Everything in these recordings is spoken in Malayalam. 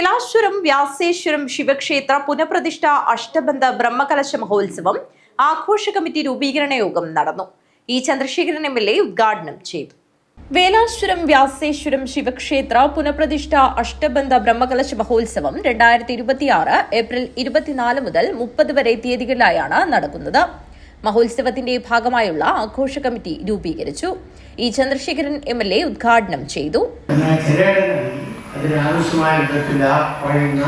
വിലാശ്വരം വ്യാസേശ്വരം ശിവക്ഷേത്ര പുനഃപ്രതിഷ്ഠ അഷ്ടബന്ധ ബ്രഹ്മകലശ മഹോത്സവം ആഘോഷ കമ്മിറ്റി രൂപീകരണ യോഗം നടന്നു. E Chandrasekharan M L A ഉദ്ഘാടനം ചെയ്തു. വേലാശ്വരം വ്യാസേശ്വരം ശിവക്ഷേത്ര പുനഃപ്രതിഷ്ഠ അഷ്ടബന്ധ ബ്രഹ്മകലശ മഹോത്സവം രണ്ടായിരത്തി ഇരുപത്തിയാറ് ഏപ്രിൽ ഇരുപത്തിനാല് മുതൽ മുപ്പത് വരെ തീയതികളിലായാണ് നടക്കുന്നത്. മഹോത്സവത്തിന്റെ ഭാഗമായുള്ള ആഘോഷ കമ്മിറ്റി രൂപീകരിച്ചു. E Chandrasekharan M L A ഉദ്ഘാടനം ചെയ്തു. അതിനാവശ്യമായ വിധത്തിൽ ആ പറയുന്ന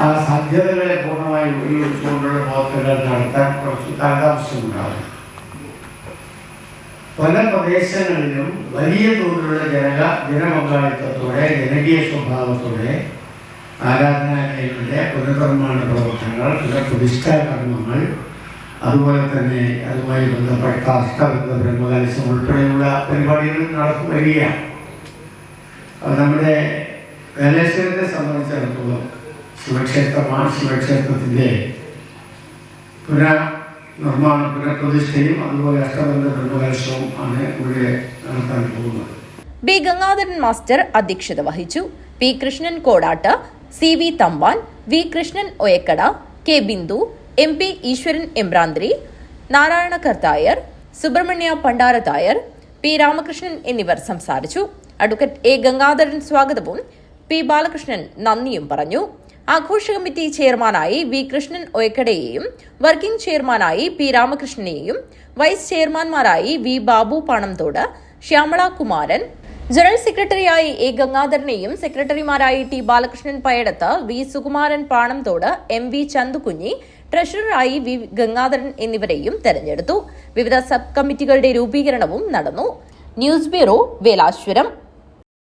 ആ സാധ്യതകളെ പൂർണമായി ഉപയോഗിച്ചുകൊണ്ടുള്ള പ്രവർത്തനങ്ങൾ നടത്താൻ കുറച്ച് കാലാവശ്യമുണ്ടാകും. പല പ്രദേശങ്ങളിലും വലിയ തോതിലുള്ള ജനക ജനപങ്കാളിത്തത്തോടെ ജനകീയ സ്വഭാവത്തോടെ ആരാധനാലയങ്ങളുടെ പുനർനിർമ്മാണ പ്രവർത്തനങ്ങൾ പുനഃപ്രതിഷ്ഠാ കർമ്മങ്ങൾ അതുപോലെ തന്നെ അതുമായി ബന്ധപ്പെട്ട അഷ്ടബന്ധ ബ്രഹ്മകലശം ഉൾപ്പെടെയുള്ള പരിപാടികൾ നടത്തുകയാണ് നമ്മുടെ വേലേശ്വരത്തെ സംബന്ധിച്ചിടത്തോളം ശിവക്ഷേത്രമാണ് ശിവക്ഷേത്രത്തിന്റെ പുനർനിർമ്മാണ പുനഃപ്രതിഷ്ഠയും അതുപോലെ അഷ്ടബന്ധ ബ്രഹ്മകലശവും ആണ് ഇവിടെ നടത്താൻ പോകുന്നത്. ബി ഗംഗാധരൻ മാസ്റ്റർ അധ്യക്ഷത വഹിച്ചു. P Krishnan Kodatt C V Thampan V Krishnan Oyakkada K Bindu M P Easwaran Embranthiri Narayana Karthayar Subrahmanya Pandarathayar P Ramakrishnan എന്നിവർ സംസാരിച്ചു. അഡ്വക്കേറ്റ് എ ഗംഗാധരൻ സ്വാഗതവും പി ബാലകൃഷ്ണൻ നന്ദിയും പറഞ്ഞു. ആഘോഷ കമ്മിറ്റി ചെയർമാനായി വി കൃഷ്ണൻ ഒയക്കടയെയും വർക്കിംഗ് ചെയർമാനായി പി രാമകൃഷ്ണനെയും വൈസ് ചെയർമാൻമാരായി വി ബാബു പാണംതോട് ശ്യാമള കുമാരൻ ജനറൽ സെക്രട്ടറിയായി എ ഗംഗാധരനെയും സെക്രട്ടറിമാരായി T Balakrishnan Payadath V Sukumaran Panamthode M V Chandukunhi ട്രഷററായി V Gangadharan എന്നിവരെയും തെരഞ്ഞെടുത്തു. വിവിധ സബ് കമ്മിറ്റികളുടെ രൂപീകരണവും നടന്നു. News bureau Velaswaram.